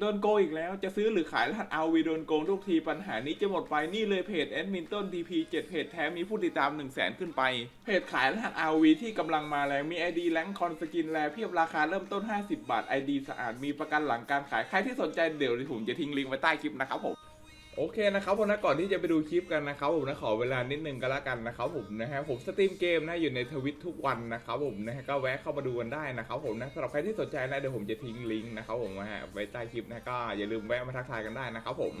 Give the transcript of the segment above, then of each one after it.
โดนโกงอีกแล้วจะซื้อหรือขายรหัสเอาวีโดนโกงทุกทีปัญหานี้จะหมดไปนี่เลยเพจแอดมินต้นทีพีเจ็ดเพจแท้มีผู้ติดตาม 1 0 0 0 0แสนขึ้นไป เพจขายรหัสอวีที่กำลังมาแรงมี ID แรงคอนสกินแลเพียบราคาเริ่มต้น 50 บาท ID สะอาดมีประกันหลังการขายใครที่สนใจเดี๋ยวผมจะทิ้งลิงก์ไว้ใต้คลิปนะครับผม โอเคนะครับผมนะก่อนที่จะไปดูคลิปกันนะครับผมนะขอเวลานิดนึงก็แล้วกันนะครับผมนะฮะผมสตรีมเกมนะอยู่ในทวิตทุกวันนะครับผมนะฮะก็แวะเข้ามาดูกันได้นะครับผมนะสำหรับใครที่สนใจนะเดี๋ยวผมจะทิ้งลิงก์นะครับผมนะฮะไว้ใต้คลิปนะก็อย่าลืมแวะมาทักทายกันได้นะครับผม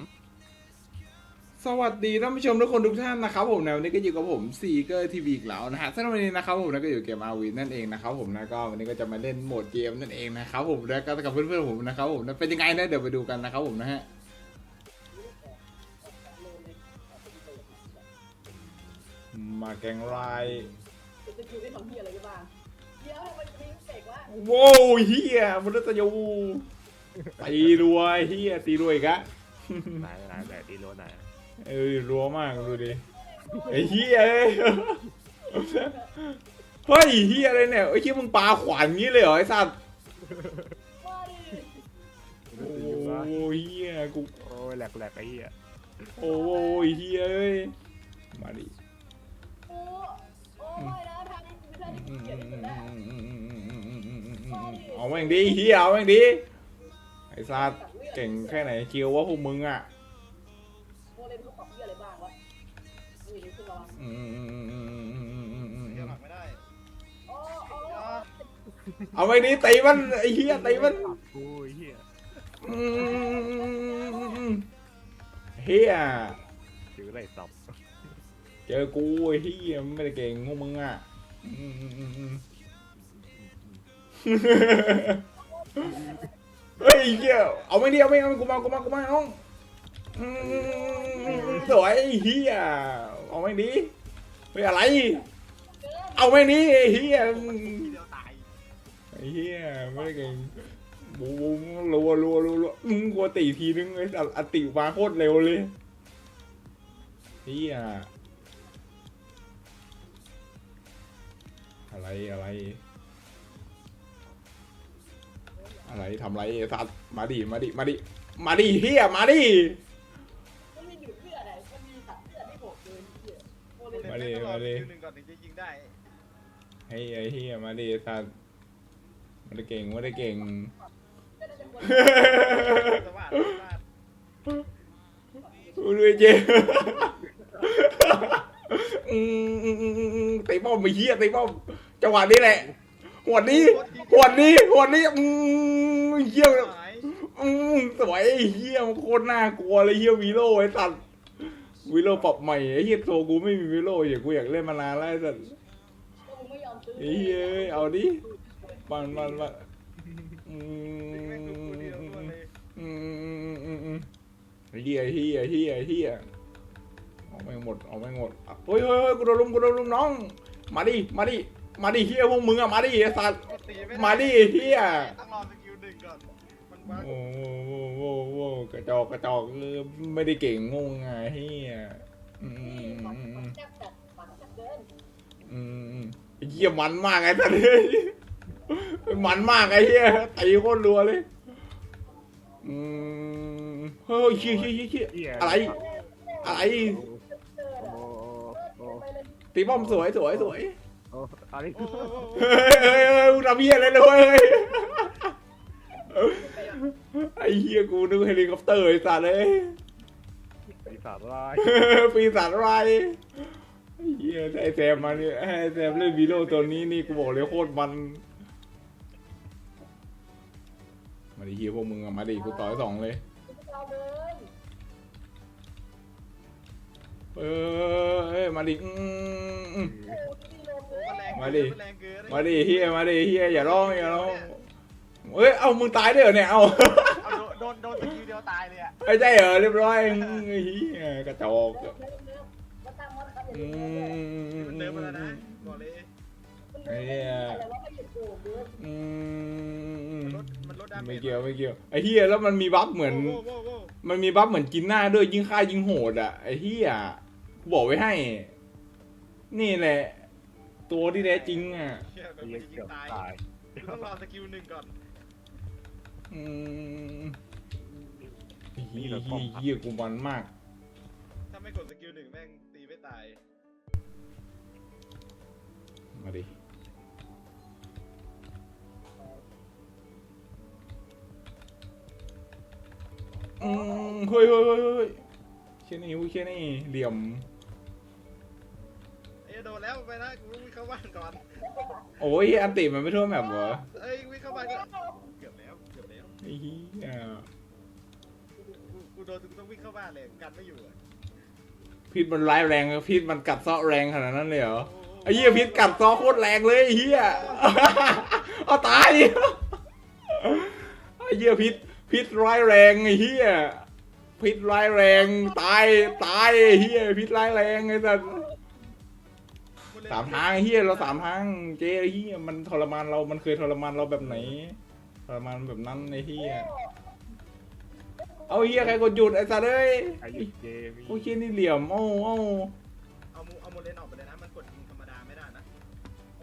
สวัสดีท่านผู้ชมทุกคนทุกท่านนะครับผมนะวันนี้ก็อยู่กับผมซีเกอร์ทีวีอีกแล้วนะฮะสำหรับวันนี้นะครับผมนะก็อยู่เกมอาวีนั่นเองนะครับผมนะก็วันนี้ก็จะมาเล่นโหมดเกมนั่นเองนะครับผมแล้วก็กับเพื่อนๆผมนะครับผมนะเป็นยังไงนะเดี๋ยวไปดูกันนะครับผมนะฮะ มาแกงไรจะสกิลได้ทำเฮียอะไรกันบ้างเดี๋ยวมันมีเสกว่าโว้วเฮียมนุษย์ยูตีรวยเฮียตีรวยอีกอะไหนไหนแบบดีโรไหนเออรัวมากดูดิไอ้เฮียเอ้ยเฮ้ยเฮียอะไรเนี่ยไอ้เฮียมึงปาขวานงี้เลยเหรอไอ้สัตว์ว้ายโอ้เฮียกูโอ้ยแหลกแหลกไอ้เหี้ยโอ้ยเฮียเอ้ยมาดิ เอาแม่งดิเฮียเอาแม่งดิไอ้สัตว์เก่งแค่ไหนคิวว่าพวกมึงอะเลนเขาปรับเฮียอะไรบ้างวะอุ้ยนี่คือระวังอืมเดี๋ยวหลักไม่ได้โอ้โอ้เอาไปนี้ตีมันไอ้เหี้ยตีมันเหี้ยเฮียถืออะไรสับ เจอกูไอ้เฮียไม่ได้เก่งพวกมึงอะอืมอืมอืมอืมเฮ้ยเฮียเอาไม่ดีเอาไม่เอากูมากูมากูมาเอาอืมสวยเฮียเอาไม่ดีเฮ้ยอะไร เอาไม่ดีเฮียเดียไม่ได้เก่งบูบูรัวรัวรัวรัวมึงกลัวตีทีนึงไอ้สัตว์อัดติมาโคตรเร็วเลยเหี้ย อะไรอะไร อะไรทำไรไอ้สัตว์มาดิมาดิมาดิมาดิเฮียมาดิมันมีดูดเลือดอะไรมันมีตัดเลือดให้ผมเลยเฮียโมเลนมาดิต้องรอมาดิคิวหนึ่งก่อนถึงจะยิงได้ไอ้ไอ้เฮียมาดิไอ้สัตว์ไม่ได้เก่งไม่ได้เก่งก็น่าจะควรสวัสดีสวัสดีดูด้วยเจอืมอืมอืมอืมอืมตีป้อมไปเฮียตีป้อม จังหวะนี้แหละหัวนี้หัวนี้หัวนี้อืมเฮียหายอืมสวยไอ้เฮียมนโคตรน่ากลัวเลยเฮียวีโร่ไอ้สัตว์วีโร่ปรับใหม่ไอ้เฮียโซกูไม่มีวีโร่อย่างกูอยากเล่นมานานแล้วไอ้สัตว์ก็มึงไม่ยอมซื้อไอ้เฮียเอาดิมันมันมันอืแม่งดูกูเดียวตัวเลยอืมอืมอืมเฮียเฮียเฮียเฮียเอาไม่หมดเอาไม่หมดอะเฮ้ยเฮ้ยเฮ้ยกูโดนลุมกูโดนลุมน้อง มาดิมาดิ มาดิเฮียพวกมึงอะมาดิไอ้สัตว์กดตีไม่มาดิเฮียต้องรอสกิลหนึ่งก่อน มันว้าโอ้โหโอ้โหกระจอกกระจอกเออไม่ได้เก่งงงไงเฮียอืมนี่อืมฝันอืมฝันแคบจัดฝันแคบเกินอืมอืมไอ้เฮียมันมากไอ้สัตว์เฮ้ยมันมากไอ้เฮียตีโคตรรัวเลยอืมเฮ้ยเฮียเฮียเฮียเฮียเหี้ย อะไรอะไรเกินโอ้อะโอ้ไปเลยตีป้อมสวยสวยสวย โอ้อะไรโอ้โหเฮ้ยเฮ้ยเฮ้ยมึงทำเฮียอะไรเลยเว้ยไอ้เฮียกูนึกเฮลิคอปเตอร์ไอ้สัตว์เลยปีศาจร้ายปีศาจอะไรายไอ้เฮียไอ้แซมมาเนี่ยไอ้แซมเล่นวีโร่ตัวนี้นี่กูบอกเลยโคตรมันมาดิเฮียพวกมึงอะมาดิกูต่อยสองเลยเราเลยเออเอ้ยมาดิอืมอืมโอ้ที่ล มเลยมันแรงมาดินแรงเกินมาดิเฮียมาดิเฮียอย่าร้องอย่าร้องเอ้ย เอามึงตายด้วยเหรอเนี่ย เอาเอาโดนโดนโดนสกิลเดียวตายเลยอะไม่ใช่เหรอเรียบร้อยอืมเฮียกระจอกเริ่มเริ่มเริ่มมาตั้งมันครับอืมมันเดินมาแล้วนะบอกเลยมันเริ่มอะไรวะไม่หยุดโกงเลยอืมมันลดมันลดดาเมจไม่เกี่ยวไม่เกี่ยวไอ้เฮียแล้วมันมีบัฟเหมือนโว้โว้โว้มันมีบัฟเหมือนกินหน้าด้วยยิ่งฆ่ายิ่งโหดอะไอ้เฮียกูบอกไว้ให้ นี่แหละ ตัวที่แท้จริงอะเชี่ยโดนเหี้มัยนยิเกืองบตายตายต้องรอสกิลหนึ่งก่อนอืมนี่เฮีเราป้อมยเฮียกูมันมาก ถ้าไม่กดสกิลหนึ่งแม่งตีไม่ตายมาดิอืมเฮ้ยเฮ้ยเฮ้ยเฮ้ยเชี่ยนี่เว้ยเชี่ยนี่เหลี่ยม ไปนะกูต้องวิ่งเข้าบ้านก่อนโอ้ยอันติมันไม่ทั่วแมปเหรอเอ้ยวิ่งเข้าบ้านก่อนเกือบแล้วเกือบแล้วไอ้เหี้ยกูกูโดนกูต้องวิ่งเข้าบ้านเลยกันไม่อยู่อะพิษมันร้ายแรงพิษมันกัดเซาะแรงขนาดนั้นเลยเหรอไอ้เหี้ยพิษกัดเซาะโคตรแรงเลยไอ้เหี้ยเอาตายไอ้เหี้ยพิษพิษร้ายแรงไอ้เหี้ยพิษร้ายแรงตายตายไอ้เหี้ยพิษร้ายแรงไอ้สัสกูเล่น สามทางไอ้เหี้ยเราสามทางเจ๊ไอ้เหี้ยมันทรมานเรา มันเคยทรมานเราแบบไหน ทรมานแบบนั้นไอ้เหี้ยเอาไอ้เหี้ยใครกดหยุดไอ้สัสเอ้ยไอ้ยุเจพี่โอ้ยเชี่ยนี่เหลี่ยมโอ้โอ้เอามูเอาโมเลนออกไปเลยนะ มันกดยิงธรรมดาไม่ได้นะ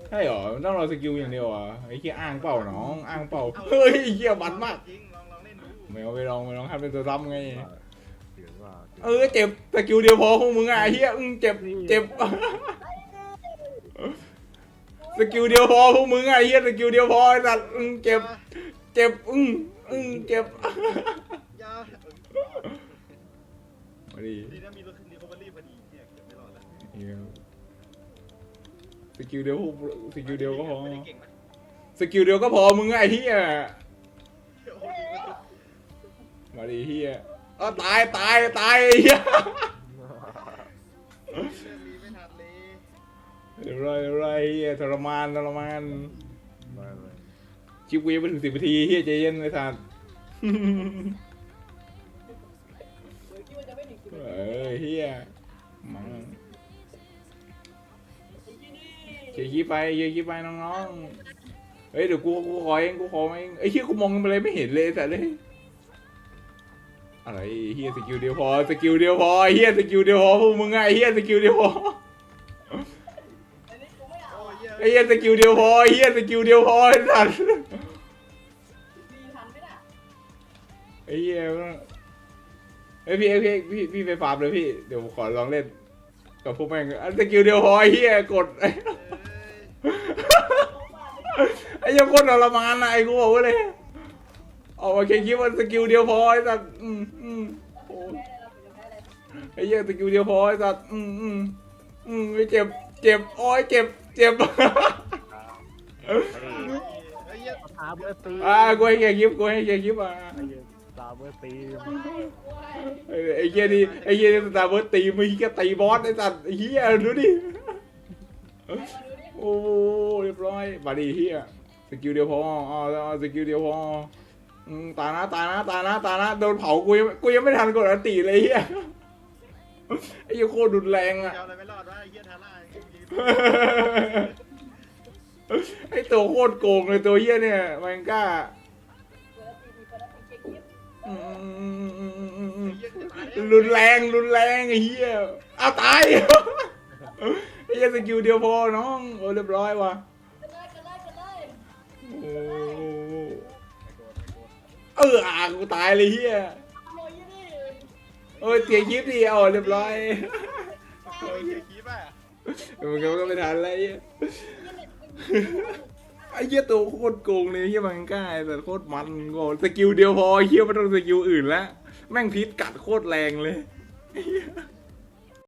ใช่เหรอมันต้องรอสกิลอย่างเดียวเหรอะไอ้เหี้ยอ้างเปล่าน้องอ้างเปล่าเฮ้ยไอ้เหี้ยบันมากจริงลองลองเล่นดูไม่เอาไปลองไปลองทำเป็นตัวซ้ำไงเสียงว่าเออเจ็บสกิลเดียวพอพวกมึงอะไอ้เฮียอึ้งเจ็บเจ็บ สกิลเดียวพอพวกมึงอะไอ้เฮียสกิลเดียวพอไอ้สัตว์อึ้งเจ็บเจ็บอึ้งอึ้งเจ็บอยามาดิดีนะมีรถรีคอเวอรี่พอดีเนี่ยเกือบไม่รอดแล้วเหี้ยสกิลเดียวพวกสกิลเดียวก็พอไม่ได้เก่งนะสกิลเดียวก็พอมึงอะไอ้เฮียโอ้โหยิงมันมาดิเฮียเออตายตายตายไอ้เฮีย เดี๋ยวไรเดี๋ยวไรเฮียทรมานทรมานไม่ไม่ชิปวีไปถึงสิบนาทีเฮียใจเย็นเลยสัตว์เดี๋ยวคิดว่าจะไม่ถึงสิบเอนาทีอเฮียมังไอ้ที่นี่เชียร์ขี้ไปเชียร์ขี้ไปน้องๆ เฮ้ยเดี๋ยวกูกูขอเองกูขอเองไอ้เฮียกูมองอะไรไม่เห็นเลยแต่เลยอะไรเฮียสกิลเดียวพอสกิลเดียวพอเฮียสกิลเดียวพอพวกมึงไงเฮียสกิลเดียวพออันนี้กู ไม่เอาโอ้ยอะเหี้ยไอ้เฮียสกิลเดียวพอเฮียสกิลเดียวพอไอ้สัตว์ดีทันไหมน่ะไอ้เฮียเฮ้ยพี่เอ้ยพี่พี่พี่ไปฟาร์มเลยพี่เดี๋ยวผมขอลองเล่นกับพวกแม่งอันสกิลเดียวพอไอ้เฮียกดเอ้ยเข้าบ้านไม่ได้ไอ้เหี้ยังคนทรมานนะไอ้กูบอกไว้เลยออกมาแค่คิดว่าสกิลเดียวพอไอ้สัตว์อืมอืมโอ้แพ้เลยเราถึงจะแพ้เลยไอ้เหี้ยสกิลเดียวพอไอ้สัตว์อืมอืมอืมไม่เจ็บ เจ็บ โอ้ยเจ็บ เจ็บเอ้ยเหี้ยตาเบอร์ตีอ่ากูให้แกคลิปกูให้แกคลิปอะไอ้เหี้ยตาเบอร์ตีไอ้ไอ้เหี้ยนี่ไอ้เหี้ยนี่ตาเบิร์ตตีไม่แค่ตีบอสไอ้สัตว์ไอ้เหี้ยดูดิโอ้เรียบร้อยบาดีเหี้ยสกิลเดียวพออ๋อเอาสกิลเดียวพออืมตายนะตายนะตายนะตายนะโดนเผากูยังกูยังไม่ทันกดอันติเลยเหี้ยไอ้เหี้ยโคตรรุนแรงอะจะเอาอะไรไม่รอดวะไอ้เหี้ยทาร่ายิง ไอ้ตัวโคตรโกงเลยตัวเหี้ยเนี่ยมันกล้าเปิดตีเปิดตีเช็คคลิปอืมอืมอืมอืมอืมไอ้เหี้ยจะตายแล้วรุนแรงรุนแรงไอ้เหี้ยเอาตายไอ้เหี้ยสกิลเดียวพอน้องโอ้เรียบร้อยว่ะกันเลยกันเลยกันเลยโอ้เอออะกูตายเลยเหี้ยโอ้ยนี่โอ้ยเตียยิบดิเอาเรียบร้อยโอ้ยเหี้ยคีบอะ มันก็ไม่ทันอะไรเหี้ยไอ้เหี้ยตัวโคตรโกงเลยเหี้ยมันกล้าแต่โคตรมันโง่สกิลเดียวพอเหี้ยไม่ต้องสกิลอื่นละแม่งพิษกัดโคตรแรงเลยไ